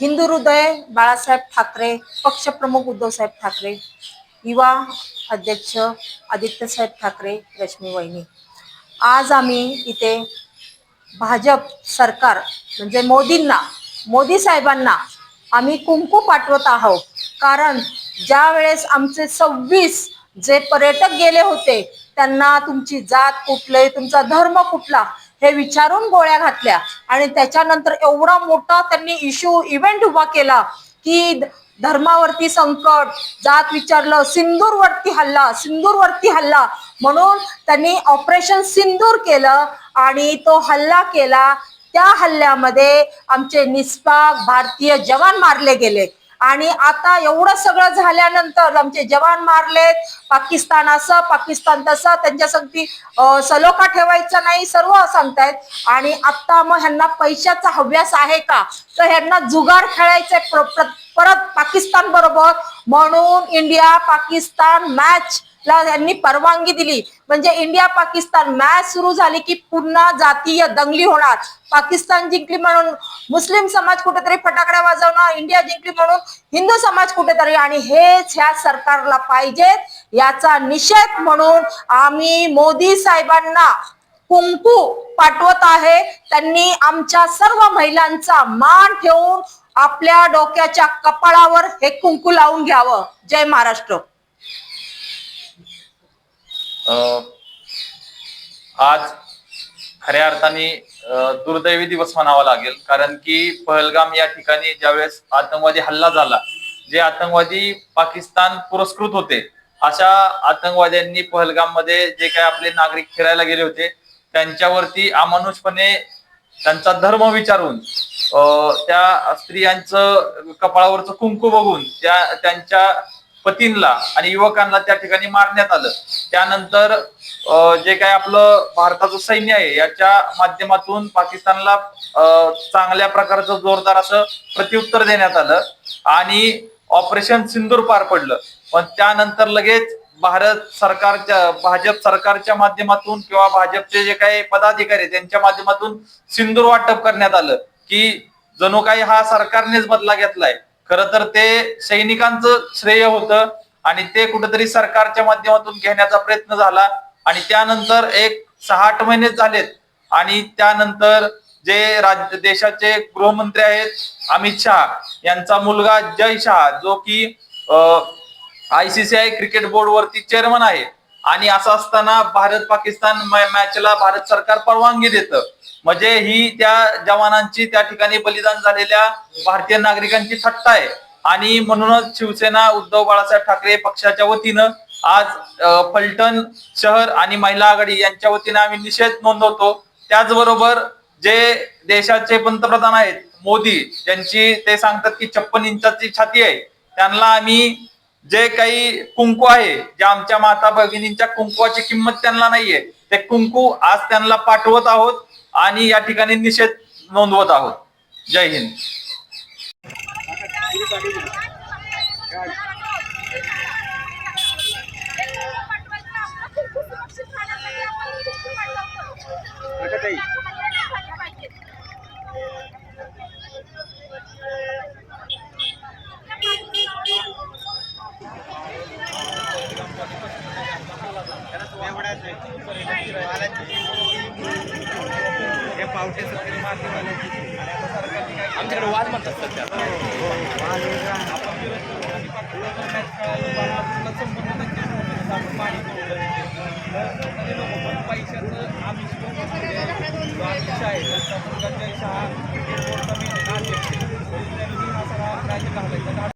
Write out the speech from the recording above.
हिंदू हृदय बाळासाहेब ठाकरे पक्षप्रमुख उद्धवसाहेब ठाकरे युवा अध्यक्ष आदित्यसाहेब ठाकरे रश्मी वहिनी. आज आम्ही इथे भाजप सरकार म्हणजे मोदींना मोदी साहेबांना आम्ही कुंकू पाठवत आहोत. कारण ज्या वेळेस आमचे सव्वीस जे पर्यटक गेले होते त्यांना तुमची जात कुठले तुमचा धर्म कुठला हे विचारून गोळ्या घातल्या. आणि त्याच्यानंतर एवढा मोठा त्यांनी इश्यू इव्हेंट उभा केला की धर्मावरती संकट जात विचारलं सिंदूरवरती हल्ला सिंदूरवरती हल्ला. म्हणून त्यांनी ऑपरेशन सिंदूर केलं आणि तो हल्ला केला. त्या हल्ल्यामध्ये आमचे निष्पाक भारतीय जवान मारले गेले. आणि आता एवढं सगळं झाल्यानंतर आमचे जवान मारलेत. पाकिस्तान असं पाकिस्तान तसं. त्यांच्या संगती सलोखा ठेवायचा नाही सर्व सांगतायत. आणि आता मग ह्यांना पैशाचा हव्यास आहे का? तर ह्यांना जुगार खेळायचे परत पाकिस्तान बरोबर. म्हणून इंडिया पाकिस्तान मॅच ला यांनी परवानगी दिली. म्हणजे इंडिया पाकिस्तान मॅच सुरू झाली की पुन्हा जातीय दंगली होणार. पाकिस्तान जिंकली म्हणून मुस्लिम समाज कुठेतरी फटाकड्या वाजवणार इंडिया जिंकली म्हणून हिंदू समाज कुठेतरी. आणि हेच ह्या सरकारला पाहिजेत याचा निषेध म्हणून आम्ही मोदी साहेबांना कुंकू पाठवत आहे. त्यांनी आमच्या सर्व महिलांचा मान ठेवून आपल्या डोक्याच्या कपाळावर हे कुंकू लावून घ्यावं. जय महाराष्ट्र. आज खऱ्या अर्थाने दुर्दैवी दिवस म्हणावा लागेल. कारण की पहलगाम या ठिकाणी ज्यावेळेस आतंकवादी हल्ला झाला जे आतंकवादी पाकिस्तान पुरस्कृत होते अशा आतंकवाद्यांनी पहलगाममध्ये जे काही आपले नागरिक फिरायला गेले होते त्यांच्यावरती अमानुषपणे त्यांचा धर्म विचारून अ, त्या स्त्रियांचं कपाळावरचं कुंकू बघून त्या त्यांच्या पतींना आणि युवकांना त्या ठिकाणी मारण्यात आलं. त्यानंतर जे काय आपलं भारताचं सैन्य आहे याच्या माध्यमातून पाकिस्तानला चांगल्या प्रकारचं जोरदार असं प्रत्युत्तर देण्यात आलं आणि ऑपरेशन सिंदूर पार पडलं. पण त्यानंतर लगेच भारत सरकारच्या भाजप सरकारच्या माध्यमातून किंवा भाजपचे जे काही पदाधिकारी त्यांच्या माध्यमातून सिंदूर वाटप करण्यात आलं की जणू काही हा सरकारनेच बदला घेतलाय. खर तर ते सैनिकांचं श्रेय होतं आणि ते कुठेतरी सरकारच्या माध्यमातून घेण्याचा प्रयत्न झाला. आणि त्यानंतर एक सहा आठ महिने झालेत. आणि त्यानंतर जे राज्य देशाचे गृहमंत्री आहेत अमित शहा यांचा मुलगा जय शहा जो की आयसीसीआय क्रिकेट बोर्ड वरती चेअरमन आहे. आणि असं असताना भारत पाकिस्तान मॅचला भारत सरकार परवानगी देतं. म्हणजे ही त्या जवानांची त्या ठिकाणी बलिदान झालेल्या भारतीय नागरिकांची थट्टा आहे. आणि म्हणूनच शिवसेना उद्धव बाळासाहेब ठाकरे पक्षाच्या वतीनं आज फलटण शहर आणि महिला आघाडी यांच्या वतीनं आम्ही निषेध नोंदवतो. त्याचबरोबर जे देशाचे पंतप्रधान आहेत मोदी ज्यांची ते सांगतात की छप्पन इंचाची छाती आहे त्यांना आम्ही जे काही कुंकू आहे जे आमच्या माता भगिनींच्या कुंकूची किंमत त्यांना नाहीये. ते कुंकू आज त्यांना पाठवत आहोत आणि या ठिकाणी निषेध नोंदवत आहोत. जय हिंद. या पावटे सत्तरी आमच्याकडे वाद म्हणतात सध्या आपण पाणी